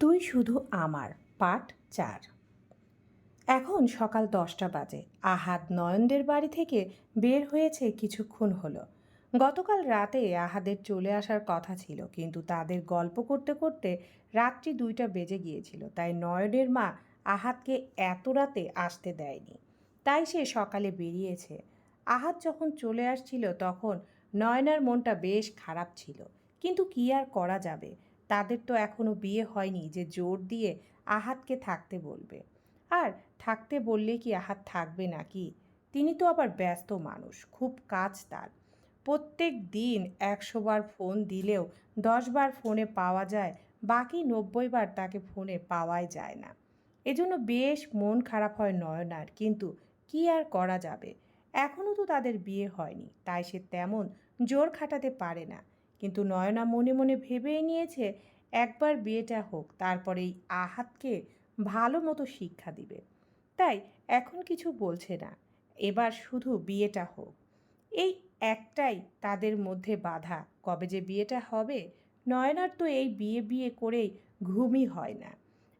তুই শুধু আমার, পাঠ চার। এখন সকাল দশটা বাজে। আহাদ নয়নদের বাড়ি থেকে বের হয়েছে কিছুক্ষণ হলো। গতকাল রাতে আহাদের চলে আসার কথা ছিল, কিন্তু তাদের গল্প করতে করতে রাত্রি দুইটা বেজে গিয়েছিল, তাই নয়নের মা আহাদকে এত রাতে আসতে দেয়নি। তাই সে সকালে বেরিয়েছে। আহাদ যখন চলে আসছিল তখন নয়নার মনটা বেশ খারাপ ছিল, কিন্তু কি আর করা যাবে? তাদের তো এখনও বিয়ে হয়নি যে জোর দিয়ে আহাতকে থাকতে বলবে। আর থাকতে বললে কি আহাত থাকবে নাকি? তিনি তো আবার ব্যস্ত মানুষ, খুব কাজ তার। প্রত্যেক দিন একশো বার ফোন দিলেও দশ বার ফোনে পাওয়া যায়, বাকি নব্বই বার তাকে ফোনে পাওয়াই যায় না। এজন্য বেশ মন খারাপ হয় নয়নার, কিন্তু কি আর করা যাবে? এখনও তো তাদের বিয়ে হয়নি, তাই সে তেমন জোর খাটাতে পারে না। কিন্তু নয়না মনে মনে ভেবেই নিয়েছে, একবার বিয়েটা হোক তারপরে এই আহাতকে ভালো মতো শিক্ষা দিবে। তাই এখন কিছু বলছে না। এবার শুধু বিয়েটা হোক। এই একটাই তাদের মধ্যে বাধা। কবে যে বিয়েটা হবে, নয়নার তো এই বিয়ে বিয়ে করেই ঘুমই হয় না।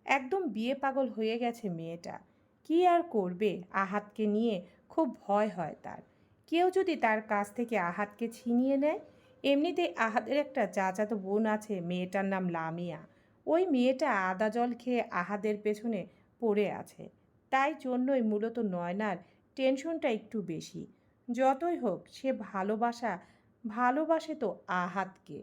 একদম বিয়ে পাগল হয়ে গেছে মেয়েটা। কি আর করবে আহাতকে নিয়ে? খুব ভয় হয় তার। কেউ যদি তার কাছ থেকে আহাতকে ছিনিয়ে নেয় এমনিতে আহাদের একটা চাচাতো বোন আছে, মেয়েটার নাম লামিয়া। ওই মেয়েটা আদা জল খেয়ে আহাদের পেছনে পড়ে আছে। তাই জন্যই মূলত নয়নার টেনশনটা একটু বেশি। যতই হোক, সে ভালোবাসা, ভালোবাসে তো আহাতকে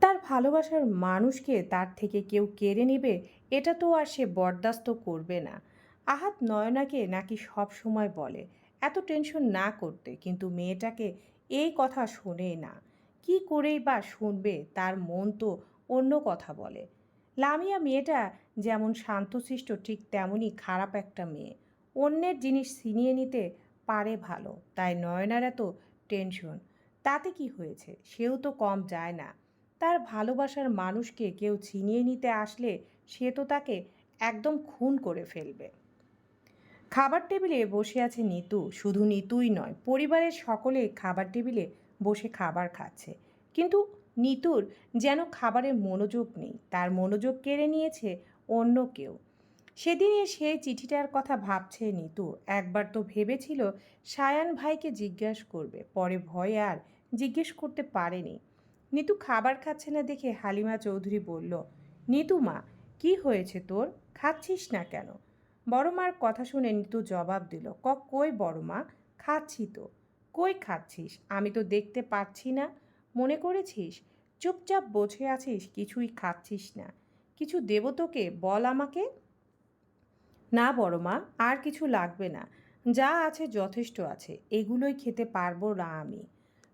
তার ভালোবাসার মানুষকে তার থেকে কেউ কেড়ে নেবে, এটা তো আর সে বরদাস্ত করবে না। আহাত নয়নাকে নাকি সব সময় বলে, এত টেনশন না করতে, কিন্তু মেয়েটাকে এই কথা শোনে না। কি করেই বা শুনবে? তার মন তো অন্য কথা বলে। লামিয়া মেয়েটা যেমন শান্তশিষ্ট, ঠিক তেমনই খারাপ একটা মেয়ে। অন্যের জিনিস ছিনিয়ে নিতে পারে ভালো, তাই নয়নার এত টেনশন। তাতে কি হয়েছে? সেও তো কম যায় না। তার ভালোবাসার মানুষকে কেউ ছিনিয়ে নিতে আসলে সে তো তাকে একদম খুন করে ফেলবে। খাবার টেবিলে বসে আছে নিতু। শুধু নিতুই নয়, পরিবারের সকলে খাবার টেবিলে বসে খাবার খাচ্ছে। কিন্তু নিতুর যেন খাবারে মনোযোগ নেই, তার মনোযোগ কেড়ে নিয়েছে অন্য কেউ। সেদিনে সে চিঠিটার কথা ভাবছে নিতু। একবার তো ভেবেছিল সায়ান ভাইকে জিজ্ঞেস করবে, পরে ভয়ে আর জিজ্ঞেস করতে পারেনি। নিতু খাবার খাচ্ছে না দেখে হালিমা চৌধুরী বলল, নিতু মা, কি হয়েছে তোর? খাচ্ছিস না কেন? বড় মার কথা শুনে নিতু জবাব দিল, ক, কই বড় মা? খাচ্ছি তো। কই খাচ্ছিস? আমি তো দেখতে পাচ্ছি না। মনে করেছিস? চুপচাপ বসে আছিস, কিছুই খাচ্ছিস না। কিছু দেব তোকে, বল আমাকে। না বড় মা, আর কিছু লাগবে না। যা আছে যথেষ্ট আছে, এগুলোই খেতে পারব না আমি।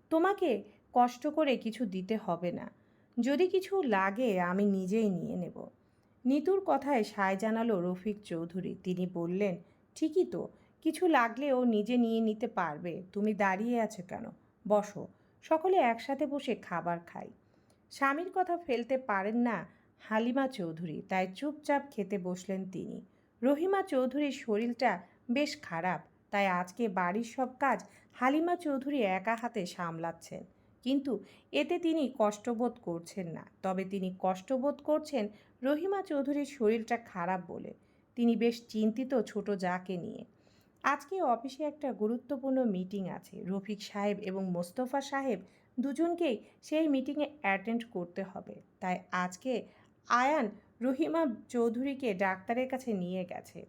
তোমাকে কষ্ট করে কিছু দিতে হবে না। যদি কিছু লাগে, আমি নিজেই নিয়ে নেব। নিতুর কথায় সায় জানালো রফিক চৌধুরী। তিনি বললেন, ঠিকই তো। কিছু লাগলে ও নিজে নিয়ে নিতে পারবে। তুমি দাঁড়িয়ে আছো কেন? বসো। সকলে একসাথে বসে খাবার খাই। স্বামীর কথা ফেলতে পারেন না হালিমা চৌধুরী, তাই চুপচাপ খেতে বসলেন তিনি। রহিমা চৌধুরীর শরীরটা বেশ খারাপ, তাই আজকে বাড়ির সব কাজ হালিমা চৌধুরী একা হাতে সামলাচ্ছেন। কিন্তু এতে তিনি কষ্টবোধ করছেন না। তবে তিনি কষ্টবোধ করছেন রহিমা চৌধুরীর শরীরটা খারাপ বলে। তিনি বেশ চিন্তিত ছোট যাকে নিয়ে। আজকে অফিসে একটা গুরুত্বপূর্ণ মিটিং আছে। রফিক সাহেব এবং মোস্তফা সাহেব দুজনকেই সেই মিটিংয়ে অ্যাটেন্ড করতে হবে। তাই আজকে আয়ান রহিমা চৌধুরীকে ডাক্তারের কাছে নিয়ে গেছে।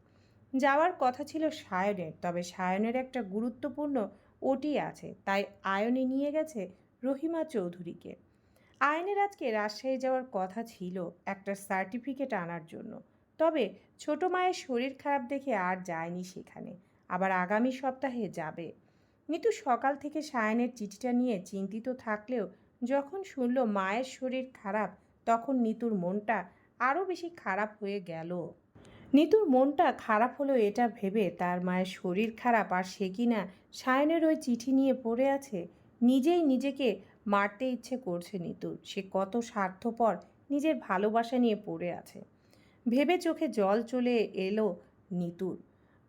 যাওয়ার কথা ছিল সায়নের, তবে সায়নের একটা গুরুত্বপূর্ণ ওটি আছে, তাই আয়নে নিয়ে গেছে রহিমা চৌধুরীকে। আয়নের আজকে রাজশাহী যাওয়ার কথা ছিল একটা সার্টিফিকেট আনার জন্য। তবে ছোট মায়ের শরীর খারাপ দেখে আর যায়নি সেখানে। আবার আগামী সপ্তাহে যাবে। নিতু সকাল থেকে সায়নের চিঠিটা নিয়ে চিন্তিত থাকলেও যখন শুনল মায়ের শরীর খারাপ, তখন নিতুর মনটা আরও বেশি খারাপ হয়ে গেল। নিতুর মনটা খারাপ হলো এটা ভেবে তার মায়ের শরীর খারাপ আর সে কিনা সায়নের ওই চিঠি নিয়ে পড়ে আছে, নিজেই নিজেকে মারতে ইচ্ছে করছে নিতুর সে কত স্বার্থপর, নিজের ভালোবাসা নিয়ে পড়ে আছে। ভেবে চোখে জল চলে এলো নিতুর।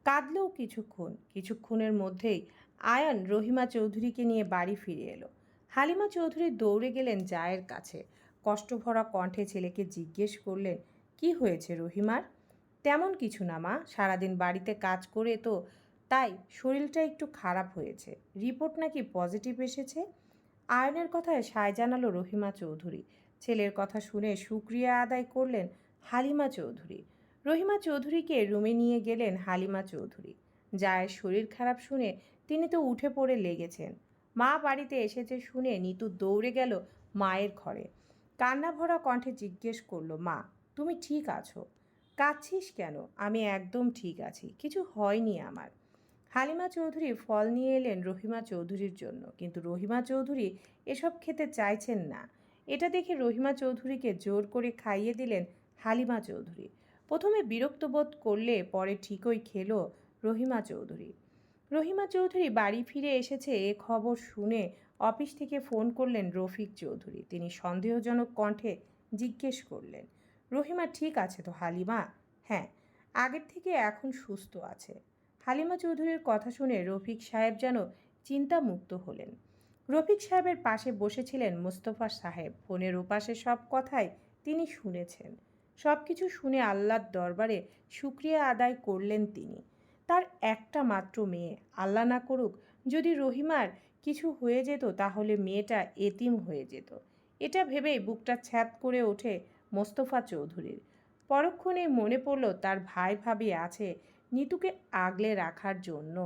কাঁদলেও কিছুক্ষণ, কিছুক্ষণের মধ্যেই আয়ান রহিমা চৌধুরীকে নিয়ে বাড়ি ফিরে এলো। হালিমা চৌধুরী দৌড়ে গেলেন জায়ের কাছে। কষ্টভরা কণ্ঠে ছেলেকে জিজ্ঞেস করলেন, কি হয়েছে রহিমার? তেমন কিছু না মা, সারাদিন বাড়িতে কাজ করে তো, তাই শরীরটা একটু খারাপ হয়েছে। রিপোর্ট নাকি পজিটিভ এসেছে? আয়নের কথায় সায় জানালো রহিমা চৌধুরী। ছেলের কথা শুনে সুক্রিয়া আদায় করলেন হালিমা চৌধুরী। রহিমা চৌধুরীকে রুমে নিয়ে গেলেন হালিমা চৌধুরী। জায়ের শরীর খারাপ শুনে তিনি তো উঠে পড়ে লেগেছেন। মা বাড়িতে এসেছে শুনে নিতু দৌড়ে গেল মায়ের ঘরে। কান্না ভরা কণ্ঠে জিজ্ঞেস করল, মা, তুমি ঠিক আছো? কাঁদছিস কেন? আমি একদম ঠিক আছি, কিছু হয়নি আমার। হালিমা চৌধুরী ফল নিয়ে এলেন রহিমা চৌধুরীর জন্য, কিন্তু রহিমা চৌধুরী এসব খেতে চাইছেন না। এটা দেখে রহিমা চৌধুরীকে জোর করে খাইয়ে দিলেন হালিমা চৌধুরী। প্রথমে বিরক্ত বোধ করলে পরে ঠিকই খেলো রহিমা চৌধুরী। রহিমা চৌধুরী বাড়ি ফিরে এসেছে এ খবর শুনে অফিস থেকে ফোন করলেন রফিক চৌধুরী। তিনি সন্দেহজনক কণ্ঠে জিজ্ঞেস করলেন, রহিমা ঠিক আছে তো হালিমা? হ্যাঁ আগের থেকে এখন সুস্থ আছে। হালিমা চৌধুরীর কথা শুনে রফিক সাহেব যেন চিন্তামুক্ত হলেন। রফিক সাহেবের পাশে বসেছিলেন মোস্তফা সাহেব। ফোনের ওপাশে সব কথাই তিনি শুনেছেন। সব কিছু শুনে আল্লাহর দরবারে শুক্রিয়া আদায় করলেন তিনি। তার একটা মাত্র মেয়ে। আল্লাহ না করুক, যদি রহিমার কিছু হয়ে যেত তাহলে মেয়েটা এতিম হয়ে যেত। এটা ভেবেই বুকটা ছ্যাদ করে ওঠে মোস্তফা চৌধুরীর। পরক্ষণে মনে পড়ল তার ভাই ভাবি আছে নিতুকে আগলে রাখার জন্য।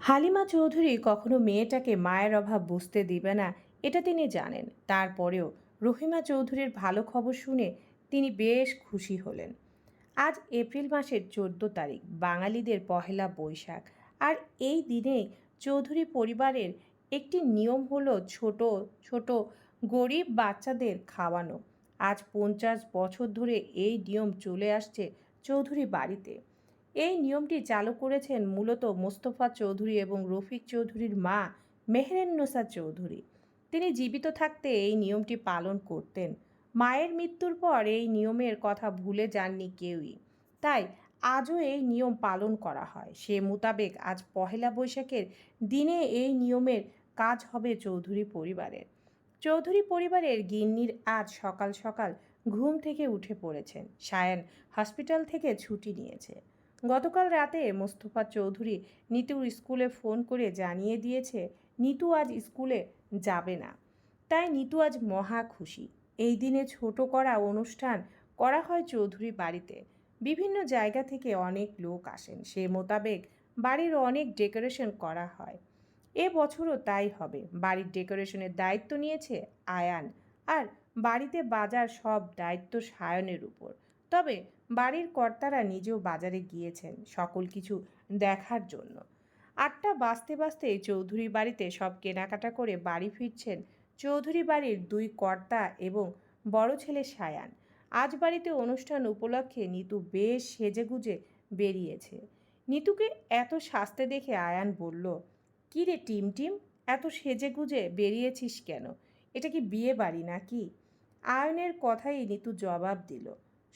হালিমা চৌধুরী কখনো মেয়েটাকে মায়ের অভাব বুঝতে দিবে না, এটা তিনি জানেন। তারপরেও রহিমা চৌধুরীর ভালো খবর শুনে তিনি বেশ খুশি হলেন। আজ এপ্রিল মাসের চোদ্দ তারিখ, বাঙালিদের পহেলা বৈশাখ। আর এই দিনে চৌধুরী পরিবারের একটি নিয়ম হলো ছোট ছোট, গরিব বাচ্চাদের খাওয়ানো। আজ পঞ্চাশ বছর ধরে এই নিয়ম চলে আসছে চৌধুরী বাড়িতে। এই নিয়মটি চালু করেছেন মূলত মোস্তফা চৌধুরী এবং রফিক চৌধুরীর মা মেহেরেন্নসা চৌধুরী। তিনি জীবিত থাকতে এই নিয়মটি পালন করতেন। মায়ের মৃত্যুর পর এই নিয়মের কথা ভুলে যাননি কেউই। তাই আজও এই নিয়ম পালন করা হয়। সে মোতাবেক আজ পহেলা বৈশাখের দিনে এই নিয়মের কাজ হবে চৌধুরী পরিবারের। চৌধুরী পরিবারের গিন্নির আজ সকাল সকাল ঘুম থেকে উঠে পড়েছেন। সায়ান হসপিটাল থেকে ছুটি নিয়েছে। গতকাল রাতে মোস্তফা চৌধুরী নিতুর স্কুলে ফোন করে জানিয়ে দিয়েছে, নিতু আজ স্কুলে যাবে না। তাই নিতু আজ মহা খুশি। এই দিনে ছোট করা অনুষ্ঠান করা হয় চৌধুরী বাড়িতে। বিভিন্ন জায়গা থেকে অনেক লোক আসেন। সে মোতাবেক বাড়ির অনেক ডেকোরেশন করা হয়। এ বছরও তাই হবে। বাড়ির ডেকোরেশনের দায়িত্ব নিয়েছে আয়ান আর বাড়িতে বাজার সব দায়িত্ব সায়নের উপর। তবে বাড়ির কর্তারা নিজেও বাজারে গিয়েছেন সকল কিছু দেখার জন্য। আটটা বাঁচতে বাজতে চৌধুরী বাড়িতে সব কেনাকাটা করে বাড়ি ফিরছেন চৌধুরী বাড়ির দুই কর্তা এবং বড় ছেলে সায়ান। আজ বাড়িতে অনুষ্ঠান উপলক্ষে নিতু বেশ সেজেগুজে বেরিয়েছে। নিতুকে এত সাজতে দেখে আয়ান বলল, কী রে টিম টিম, এত সেজেগুজে বেরিয়েছিস কেন? এটা কি বিয়ে বাড়ি নাকি? আয়নের কথাই নিতু জবাব দিল,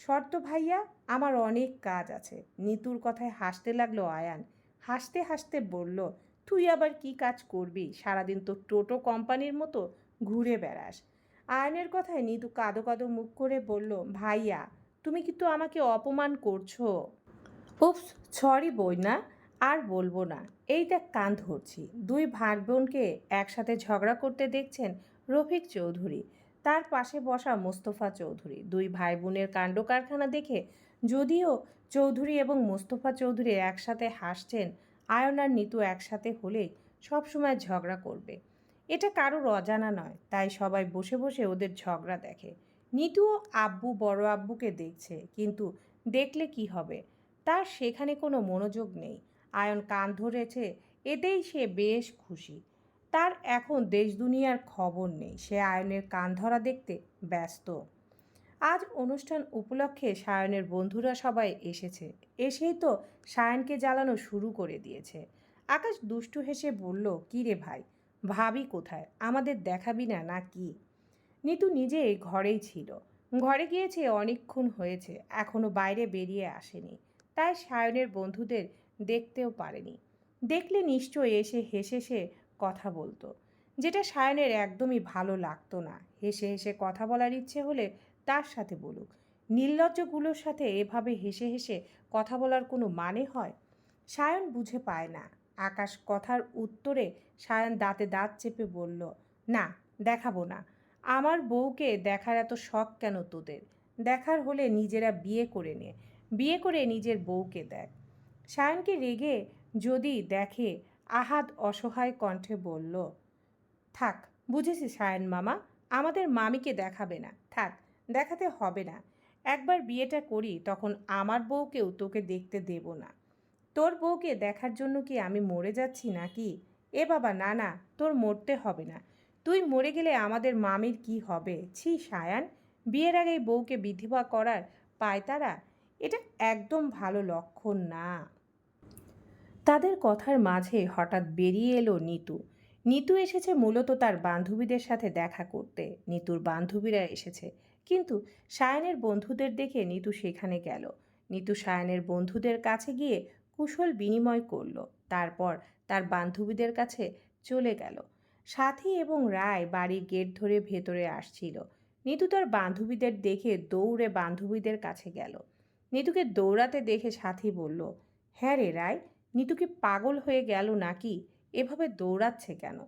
শর্ত ভাইয়া, আমার অনেক কাজ আছে। নিতুর কথায় হাসতে লাগল আয়ান। হাসতে হাসতে বলল, তুই আবার কি কাজ করবি? সারাদিন তো টোটো কোম্পানির মতো ঘুরে বেড়াস। আয়নের কথায় নিতু কাদো কাদো মুখ করে বলল, ভাইয়া, তুমি কিন্তু আমাকে অপমান করছ। উপস সরি বই না আর বলব না। এই দেখ কান ধরছি। দুই ভাই বোনকে একসাথে ঝগড়া করতে দেখছেন রফিক চৌধুরী, তার পাশে বসা মোস্তফা চৌধুরী। দুই ভাই বোনের কাণ্ড কারখানা দেখে যদিও চৌধুরী এবং মোস্তফা চৌধুরী একসাথে হাসছেন, আয়ন আর নিতু একসাথে হলেই সবসময় ঝগড়া করবে। এটা কারোর অজানা নয়, তাই সবাই বসে বসে ওদের ঝগড়া দেখে। নিতুও আব্বু বড় আব্বুকে দেখছে, কিন্তু দেখলে কি হবে? তার সেখানে কোনো মনোযোগ নেই। আয়ন কান ধরেছে, এতেই সে বেশ খুশি। তার এখন দেশ দুনিয়ার খবর নেই, সে আয়নের কান ধরা দেখতে ব্যস্ত। আজ অনুষ্ঠান উপলক্ষে সায়নের বন্ধুরা সবাই এসেছে। এসেই তো সায়নকে জ্বালানো শুরু করে দিয়েছে। আকাশ দুষ্টু হেসে বলল কী রে ভাই ভাবি কোথায়? আমাদের দেখাবি না না কি? নিতু নিজে ঘরেই ছিল। ঘরে গিয়েছে, অনেকক্ষণ হয়েছে। এখনও বাইরে বেরিয়ে আসেনি। তাই সায়নের বন্ধুদের দেখতেও পারেনি। দেখলে নিশ্চয়ই এসে হেসে সে কথা বলতো। যেটা সায়নের একদমই ভালো লাগতো না। হেসে হেসে কথা বলার ইচ্ছে হলে তার সাথে বলুক। নির্লজ্জগুলোর সাথে এভাবে হেসে হেসে কথা বলার কোনো মানে হয়? সায়ন বুঝে পায় না। আকাশ কথার উত্তরে সায়ন দাঁতে দাঁত চেপে বলল, না, দেখাবো না। আমার বউকে দেখার এত শখ কেন তোদের? দেখার হলে নিজেরা বিয়ে করে নে। বিয়ে করে নিজের বউকে দেখ। সায়নকে রেগে যদি দেখে আহাদ অসহায় কণ্ঠে বলল, থাক বুঝেছি সায়ন মামা, আমাদের মামিকে দেখাবে না। থাক, দেখাতে হবে না। একবার বিয়েটা করি, তখন আমার বউকেও তোকে দেখতে দেব না। তোর বউকে দেখার জন্য কি আমি মরে যাচ্ছি নাকি? এ বাবা, না না, তোর মরতে হবে না। তুই মরে গেলে আমাদের মামির কি হবে? ছি, সায়ান, বিয়ের আগেই বউকে বিধবা করার পায় তারা এটা একদম ভালো লক্ষণ না। তাদের কথার মাঝে হঠাৎ বেরিয়ে এলো নিতু। নিতু এসেছে মূলত তার বান্ধবীদের সাথে দেখা করতে। নিতুর বান্ধবীরা এসেছে। কিন্তু সায়নের বন্ধুদের দেখে নিতু সেখানে গেল। নিতু সায়নের বন্ধুদের কাছে গিয়ে কুশল বিনিময় করল। তারপর তার বান্ধবীদের কাছে চলে গেল। সাথী এবং রায় বাড়ির গেট ধরে ভেতরে আসছিল। নিতু তার বান্ধবীদের দেখে দৌড়ে বান্ধবীদের কাছে গেল। নিতুকে দৌড়াতে দেখে সাথী বলল হ্যাঁ রে রায় নিতুকে পাগল হয়ে গেল নাকি? এভাবে দৌড়াচ্ছে কেন?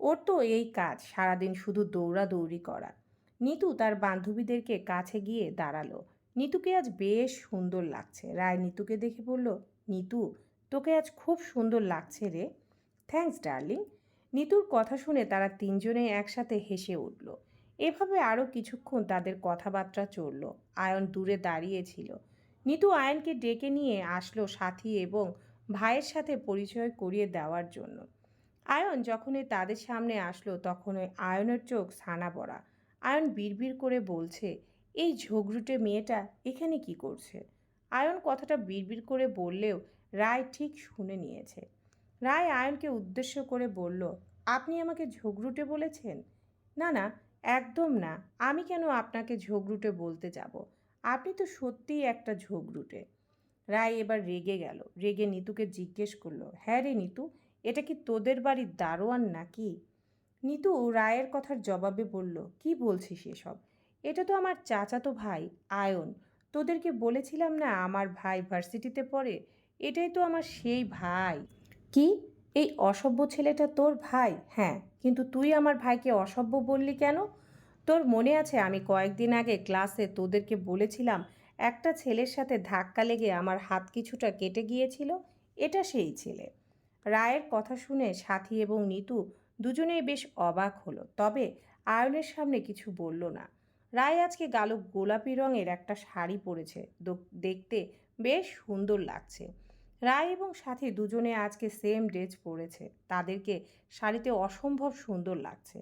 ওর তো এই কাজ, সারাদিন শুধু দৌড়াদৌড়ি করা। নিতু তার বান্ধবীদেরকে কাছে গিয়ে দাঁড়াল। নিতুকে আজ বেশ সুন্দর লাগছে। রায় নিতুকে দেখে বলল নিতু, তোকে আজ খুব সুন্দর লাগছে রে। Thanks darling. নিতুর কথা শুনে তারা তিনজনে একসাথে হেসে উঠল। এভাবে আরও কিছুক্ষণ তাদের কথাবার্তা চলল। আয়ন দূরে দাঁড়িয়েছিল নিতু আয়নকে ডেকে নিয়ে আসলো সাথী এবং ভাইয়ের সাথে পরিচয় করিয়ে দেওয়ার জন্য। আয়ন যখনই তাদের সামনে আসলো তখন ওই আয়নের চোখ ছানা পড়া। আয়ন বিড়বিড় করে বলছে, এই ঝগড়ুটে মেয়েটা এখানে কি করছে? আয়ন কথাটা বিড়বিড় করে বললেও রায় ঠিক শুনে নিয়েছে। রায় আয়নকে উদ্দেশ্য করে বলল, আপনি আমাকে ঝগড়ুটে বলেছেন? না না, একদম না। আমি কেন আপনাকে ঝগড়ুটে বলতে যাব? আপনি তো সত্যিই একটা ঝগড়ুটে। রায় এবার রেগে গেল। রেগে নিতুকে জিজ্ঞেস করল হ্যাঁ রে নিতু, এটা কি তোদের বাড়ির দারোয়ান নাকি? নিতু রায়ের কথার জবাবে বলল, কি বলছিস এসব? এটা তো আমার চাচাতো ভাই, আয়ন। তোদেরকে বলেছিলাম না আমার ভাই ভার্সিটিতে পড়ে? এটাই তো আমার সেই ভাই। কি? এই অসভ্য ছেলেটা তোর ভাই? হ্যাঁ কিন্তু তুই আমার ভাইকে অসভ্য বললি কেন? তোর মনে আছে আমি কয়েকদিন আগে ক্লাসে তোদেরকে বলেছিলাম একটা ছেলের সাথে ধাক্কা লেগে আমার হাত কিছুটা কেটে গিয়েছিল? এটা সেই ছেলে। রায়ের কথা শুনে সাথী এবং নিতু দুজনেই বেশ অবাক হলো, তবে আয়নের সামনে কিছু বলল না। রায় আজকে গালো গোলাপি রঙের একটা শাড়ি পরেছে। দেখতে বেশ সুন্দর লাগছে। রায় এবং সাথী দুজনে আজকে সেম ড্রেস পরেছে। তাদেরকে শাড়িতে অসম্ভব সুন্দর লাগছে।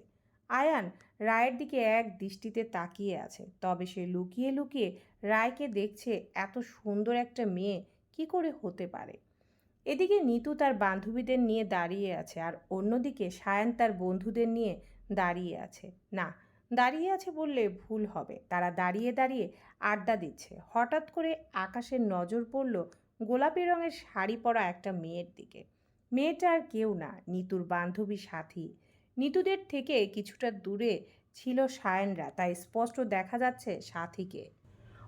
আয়ান রায়ের দিকে এক দৃষ্টিতে তাকিয়ে আছে, তবে সে লুকিয়ে লুকিয়ে রায়কে দেখছে এত সুন্দর একটা মেয়ে, কি করে হতে পারে? এদিকে নিতু তার বান্ধবীদের নিয়ে দাঁড়িয়ে আছে আর অন্যদিকে সায়ান তার বন্ধুদের নিয়ে দাঁড়িয়ে আছে। না দাঁড়িয়ে আছে বললে ভুল হবে। তারা দাঁড়িয়ে দাঁড়িয়ে আড্ডা দিচ্ছে। হঠাৎ করে আকাশের নজর পড়ল গোলাপি রঙের শাড়ি পরা একটা মেয়ের দিকে। মেয়েটা আর কেউ না, নিতুর বান্ধবী সাথী। নিতুদের থেকে কিছুটা দূরে ছিল সায়নরা, তাই স্পষ্ট দেখা যাচ্ছে সাথীকে।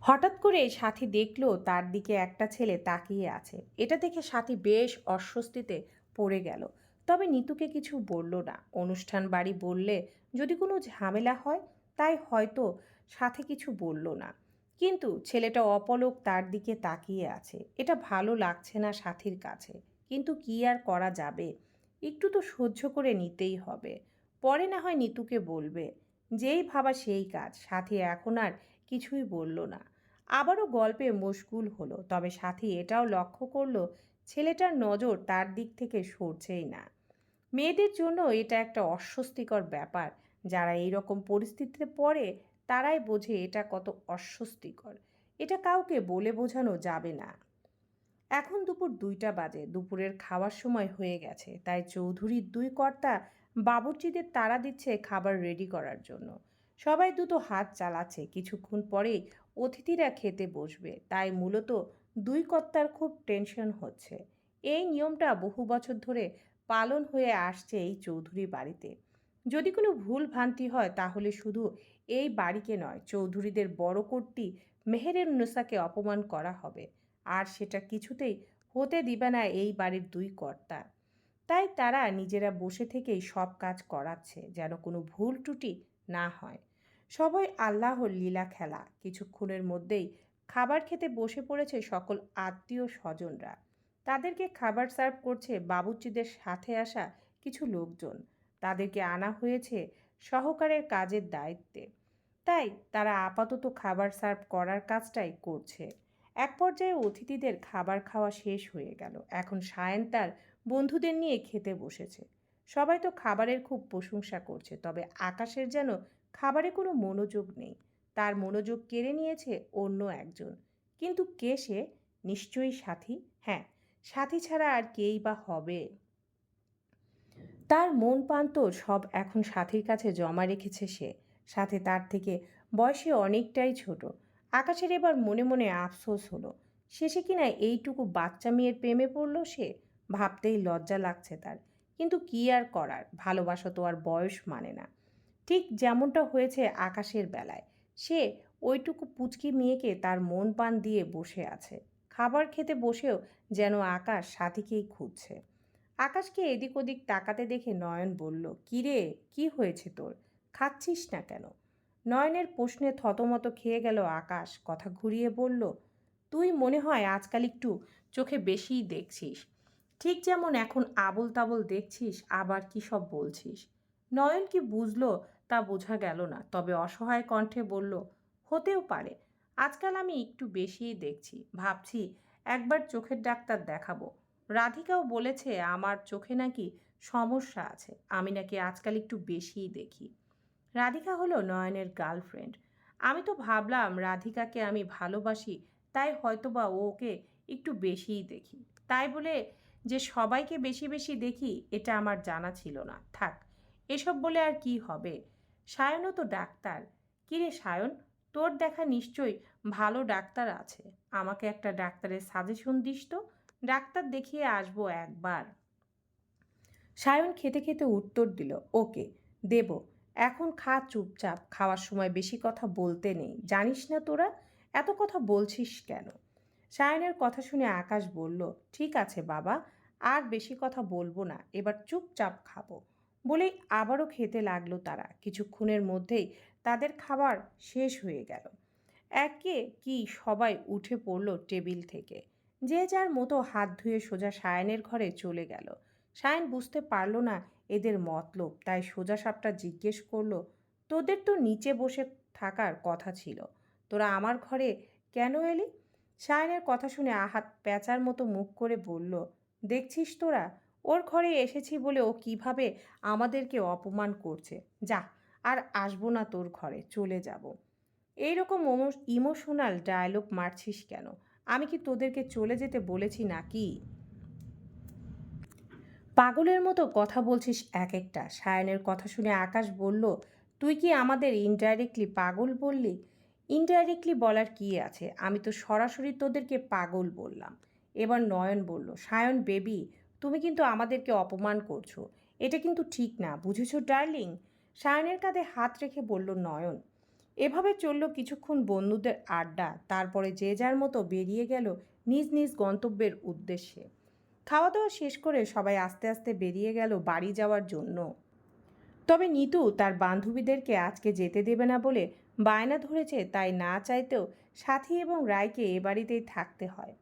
হঠাৎ করে সাথী দেখল তার দিকে একটা ছেলে তাকিয়ে আছে। এটা দেখে সাথী বেশ অস্বস্তিতে পড়ে গেল। তবে নিতুকে কিছু বলল না। অনুষ্ঠান বাড়ি বললে যদি কোনো ঝামেলা হয়, তাই হয়তো সাথে কিছু বলল না। কিন্তু ছেলেটা অপলক তার দিকে তাকিয়ে আছে। এটা ভালো লাগছে না সাথীর কাছে। কিন্তু কি আর করা যাবে? একটু তো সহ্য করে নিতেই হবে। পরে না হয় নিতুকে বলবে, যেই ভাবা সেই কাজ। সাথী এখন আর কিছুই বলল না। আবারও গল্পে মশগুল হলো, তবে সাথী এটাও লক্ষ্য করল, ছেলেটার নজর তার দিক থেকে সরছেই না। মেয়েদের জন্য এটা একটা অস্বস্তিকর ব্যাপার। যারা এই রকম পরিস্থিতিতে পড়ে, তারাই বোঝে এটা কত অস্বস্তিকর। এটা কাউকে বলে বোঝানো যাবে না। এখন দুপুর দুইটা বাজে। দুপুরের খাওয়ার সময় হয়ে গেছে। তাই চৌধুরীর দুই কর্তা বাবুর্চিদের তাড়া দিচ্ছে খাবার রেডি করার জন্য। সবাই দুটো হাত চালাচ্ছে। কিছুক্ষণ পরেই অতিথিরা খেতে বসবে। তাই মূলত দুই কর্তার খুব টেনশন হচ্ছে। এই নিয়মটা বহু বছর ধরে পালন হয়ে আসছে এই চৌধুরী বাড়িতে। যদি কোনো ভুল ভ্রান্তি হয়, তাহলে শুধু এই বাড়িকে নয়, চৌধুরীদের বড় কর্তি মেহেরের নুসাকে অপমান করা হবে। আর সেটা কিছুতেই হতে দিবে না এই বাড়ির দুই কর্তা। তাই তারা নিজেরা বসে থেকেই সব কাজ করাচ্ছে, যেন কোনো ভুল ত্রুটি না হয়। সবাই আল্লাহর লীলা খেলা। কিছুক্ষণের মধ্যেই খাবার খেতে বসে পড়েছে সকল আত্মীয় স্বজনরা। তাদেরকে খাবার সার্ভ করছে বাবুর্চিদের সাথে আসা কিছু লোকজন। তাদেরকে আনা হয়েছে সহকারের কাজের দায়িত্বে। তাই তারা আপাতত খাবার সার্ভ করার কাজটাই করছে। এক পর্যায়ে অতিথিদের খাবার খাওয়া শেষ হয়ে গেল। এখন সায়ন তার বন্ধুদের নিয়ে খেতে বসেছে। সবাই তো খাবারের খুব প্রশংসা করছে, তবে আকাশের যেন খাবারে কোনো মনোযোগ নেই। তার মনোযোগ কেড়ে নিয়েছে অন্য একজন। কিন্তু কে সে? নিশ্চয়ই সাথী? হ্যাঁ সাথী ছাড়া আর কেই বা হবে? তার মন পান্ত সব এখন সাথীর কাছে জমা রেখেছে সে। সাথে তার থেকে বয়সে অনেকটাই ছোট। আকাশের এবার মনে মনে আফসোস হলো। শেষে কিনা এইটুকু বাচ্চা মেয়ের প্রেমে পড়ল সে? ভাবতেই লজ্জা লাগছে তার। কিন্তু কি আর করার? ভালোবাসা তো আর বয়স মানে না। ঠিক যেমনটা হয়েছে আকাশের বেলায়। সে ওইটুকু পুচকি মেয়েকে তার মন পান দিয়ে বসে আছে। খাবার খেতে বসেও যেন আকাশ সাথীকেই খুঁজছে। আকাশকে এদিক ওদিক তাকাতে দেখে নয়ন বলল, কিরে, কি হয়েছে তোর? খাচ্ছিস না কেন? নয়নের প্রশ্নে থতমত খেয়ে গেল আকাশ, কথা ঘুরিয়ে বলল, তুই মনে হয় আজকাল একটু চোখে বেশিই দেখছিস। ঠিক যেমন এখন আবল তাবল দেখছিস, আবার কি সব বলছিস? নয়ন কি বুঝলো তা বোঝা গেল না, তবে অসহায় কণ্ঠে বলল, হতেও পারে। আজকাল আমি একটু বেশিই দেখছি। ভাবছি একবার চোখের ডাক্তার দেখাবো। রাধিকাও বলেছে আমার চোখে নাকি সমস্যা আছে। আমি নাকি আজকাল একটু বেশিই দেখি। রাধিকা হলো নয়নের গার্লফ্রেন্ড। আমি তো ভাবলাম রাধিকাকে আমি ভালোবাসি, তাই হয়তোবা ও ওকে একটু বেশিই দেখি। তাই বলে যে সবাইকে বেশি বেশি দেখি, এটা আমার জানা ছিল না। থাক, এসব বলে আর কি হবে? সায়নও তো ডাক্তার। কিরে সায়ন? তোর দেখা নিশ্চয়ই ভালো ডাক্তার আছে। আমাকে একটা ডাক্তারের সাজেশন দিস তো। ডাক্তার দেখিয়ে আসব একবার। সায়ন খেতে খেতে উত্তর দিল, ওকে, দেব। এখন খা চুপচাপ। খাওয়ার সময় বেশি কথা বলতে নেই। জানিস না তোরা? এত কথা বলছিস কেন? সায়নের কথা শুনে আকাশ বলল, ঠিক আছে বাবা, আর বেশি কথা বলব না। এবার চুপচাপ খাব। বলেই আবারও খেতে লাগল তারা। কিছুক্ষণের মধ্যেই তাদের খাবার শেষ হয়ে গেল। একে কি সবাই উঠে পড়ল টেবিল থেকে। যে যার মতো হাত ধুয়ে সোজা সায়নের ঘরে চলে গেল। সায়ন বুঝতে পারল না এদের মতলব, তাই সোজা সাপটা জিজ্ঞেস করল, তোদের তো নিচে বসে থাকার কথা ছিল, তোরা আমার ঘরে কেন এলি? সায়নের কথা শুনে আহাত প্যাঁচার মতো মুখ করে বলল, দেখছিস তোরা, ওর ঘরে এসেছি বলে ও কীভাবে আমাদেরকে অপমান করছে। যা আর আসব না তোর ঘরে, চলে যাব। এইরকম ইমোশনাল ডায়লগ মারছিস কেন? আমি কি তোদেরকে চলে যেতে বলেছি নাকি? পাগলের মতো কথা বলছিস এক একটা সায়নের কথা শুনে আকাশ বলল, তুই কি আমাদের ইনডাইরেক্টলি পাগল বললি? ইনডাইরেক্টলি বলার কি আছে? আমি তো সরাসরি তোদেরকে পাগল বললাম। এবার নয়ন বলল, সায়ন বেবি, তুমি কিন্তু আমাদেরকে অপমান করছ। এটা কিন্তু ঠিক না, বুঝেছ ডার্লিং? সায়নের কাঁধে হাত রেখে বলল, নয়ন, এভাবে চলল কিছুক্ষণ বন্ধুদের আড্ডা, তারপরে যে যার মতো বেরিয়ে গেল নিজ নিজ গন্তব্যের উদ্দেশ্যে। খাওয়া দাওয়া শেষ করে সবাই আস্তে আস্তে বেরিয়ে গেল বাড়ি যাওয়ার জন্য। তবে নিতু তার বান্ধবীদেরকে আজকে যেতে দেবে না বলে বায়না ধরেছে, তাই না চাইতেও সাথী এবং রায়কে এ বাড়িতেই থাকতে হয়।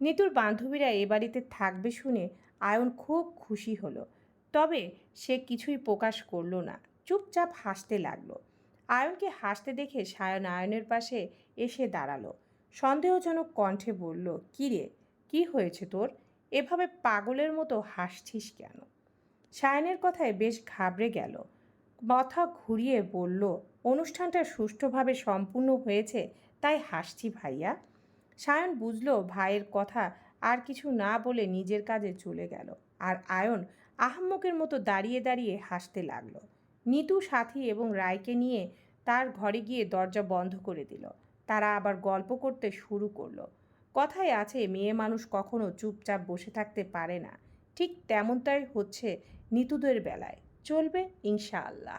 নিতুর বান্ধবীরা এ বাড়িতে থাকবে শুনে আয়ন খুব খুশি হলো। তবে সে কিছুই প্রকাশ করল না। চুপচাপ হাসতে লাগল। আয়নকে হাসতে দেখে সায়ন আয়নের পাশে এসে দাঁড়াল। সন্দেহজনক কণ্ঠে বলল, কী রে? কী হয়েছে তোর? এভাবে পাগলের মতো হাসছিস কেন? সায়নের কথায় বেশ ঘাবড়ে গেল। মাথা ঘুরিয়ে বলল, অনুষ্ঠানটা সুষ্ঠুভাবে সম্পূর্ণ হয়েছে, তাই হাসছি ভাইয়া। সায়ন বুঝলো ভাইয়ের কথা আর কিছু না বলে নিজের কাজে চলে গেল। আর আয়ন আহম্মকের মতো দাঁড়িয়ে দাঁড়িয়ে হাসতে লাগল। নিতু সাথী এবং রায়কে নিয়ে তার ঘরে গিয়ে দরজা বন্ধ করে দিল। তারা আবার গল্প করতে শুরু করল। কথায় আছে, মেয়ে মানুষ কখনো চুপচাপ বসে থাকতে পারে না। ঠিক তেমনটাই হচ্ছে নিতুদের বেলায়। চলবে ইনশাআল্লাহ।